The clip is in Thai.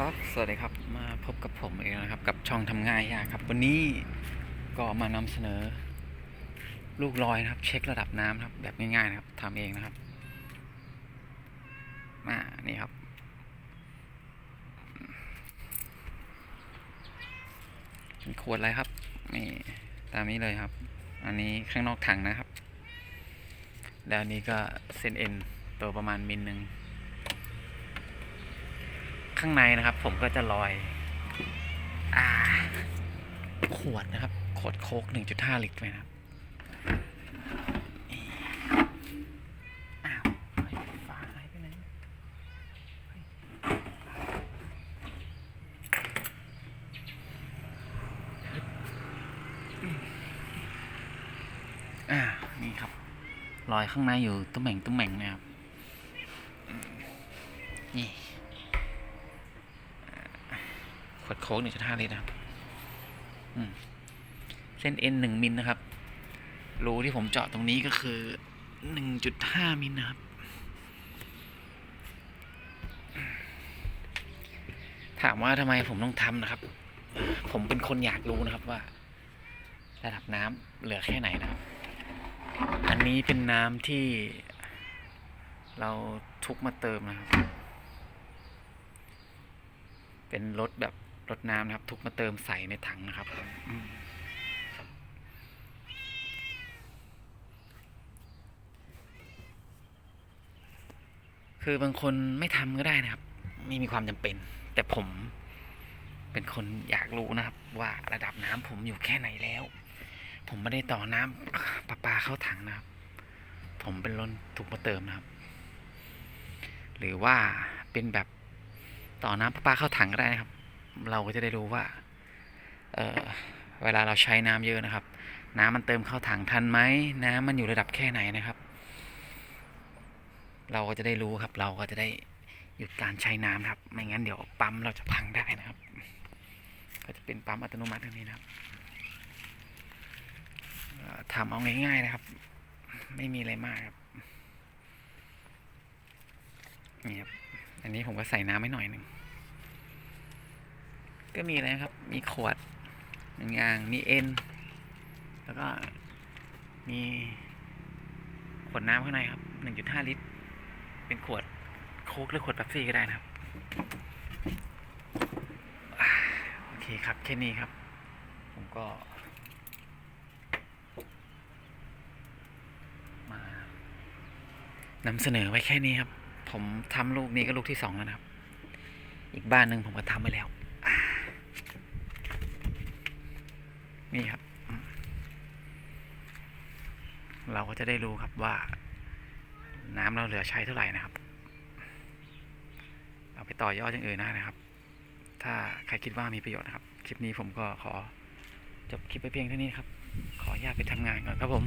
ครับ สวัสดีครับ มาพบกับผมเองนะครับ กับช่องทำง่ายยากครับ วันนี้ก็มานำเสนอ ลูกลอยนะครับ เช็คระดับน้ำครับ แบบง่ายๆนะครับทำเองนะครับมานี่ครับ เป็นขวดอะไรครับ นี่ตามนี้เลยครับ อันนี้ข้างนอกถังนะครับ แล้วอันนี้ก็เส้นเอ็นตัวประมาณมิลหนึ่ง ข้างในนะครับ ผมก็จะลอยอ่าขวดนะครับ ขวดโค้ก1.5ลิตรไปนะครับนี่อ้าวเฮ้ยฝาหายไปไหนเฮ้ยอ่า นี่ครับลอยข้างในอยู่ตุ้มแหม่งตุ้มแหม่งนะครับนี่ ข วดโค้กหนึ่งจุดห้าลิตรนะครับเส้นเอ็นหนึ่งมิลนะครับ รูที่ผมเจาะตรงนี้ก็คือหนึ่งจุดห้ามิลนะครับ ถามว่าทำไมผมต้องทำนะครับ ผมเป็นคนอยากรู้นะครับว่า ระดับน้ำเหลือแค่ไหนนะครับ อันนี้เป็นน้ำที่เราทุกมาเติมนะครับ เป็นรถแบบ รถน้ำนะครับ ทุกมาเติมใส่ในถังนะครับคือบางคนไม่ทำก็ได้นะครับ ไม่มีความจำเป็น แต่ผมเป็นคนอยากรู้นะครับ ว่าระดับน้ำผมอยู่แค่ไหนแล้ว ผมไม่ได้ต่อน้ำประปาเข้าถังนะครับ ผมเป็นรถถูกมาเติมนะครับ หรือว่าเป็นแบบต่อน้ำประปาเข้าถังก็ได้นะครับ เราก็จะได้รู้ว่าเออเวลาเราใช้น้ำเยอะนะครับ น้ำมันเติมเข้าถังทันไหมน้ำมันอยู่ระดับแค่ไหนนะครับ เราก็จะได้รู้ครับ เราก็จะได้หยุดการใช้น้ำครับ ไม่งั้นเดี๋ยวปั๊มเราจะพังได้นะครับ ก็จะเป็นปั๊มอัตโนมัติตรงนี้นะครับทำเอาง่ายๆนะครับ ไม่มีอะไรมากครับนี่ครับอันนี้ผมก็ใส่น้ำให้หน่อยหนึ่ง ก็มีอะไรครับ มีขวดหนึ่งอย่าง มีเอ็น แล้วก็มีขวดน้ำข้างในครับหนึ่งจุดห้าลิตร เป็นขวดโค้กหรือขวดเป๊ปซี่ก็ได้นะครับ โอเคครับ แค่นี้ครับ ผมก็ มานำเสนอไว้แค่นี้ครับ ผมทำลูกนี้ก็ลูกที่สองแล้วนะครับ อีกบ้านหนึ่งผมก็ทำไปแล้วอ่า นี่ครับ เราก็จะได้รู้ครับว่า น้ำเราเหลือใช้เท่าไหร่นะครับ เอาไปต่อยอดอย่างอื่นได้นะครับ ถ้าใครคิดว่ามีประโยชน์นะครับ คลิปนี้ผมก็ขอจบคลิปไปเพียงเท่านี้ครับ ขออนุญาตไปทำงานก่อนครับผม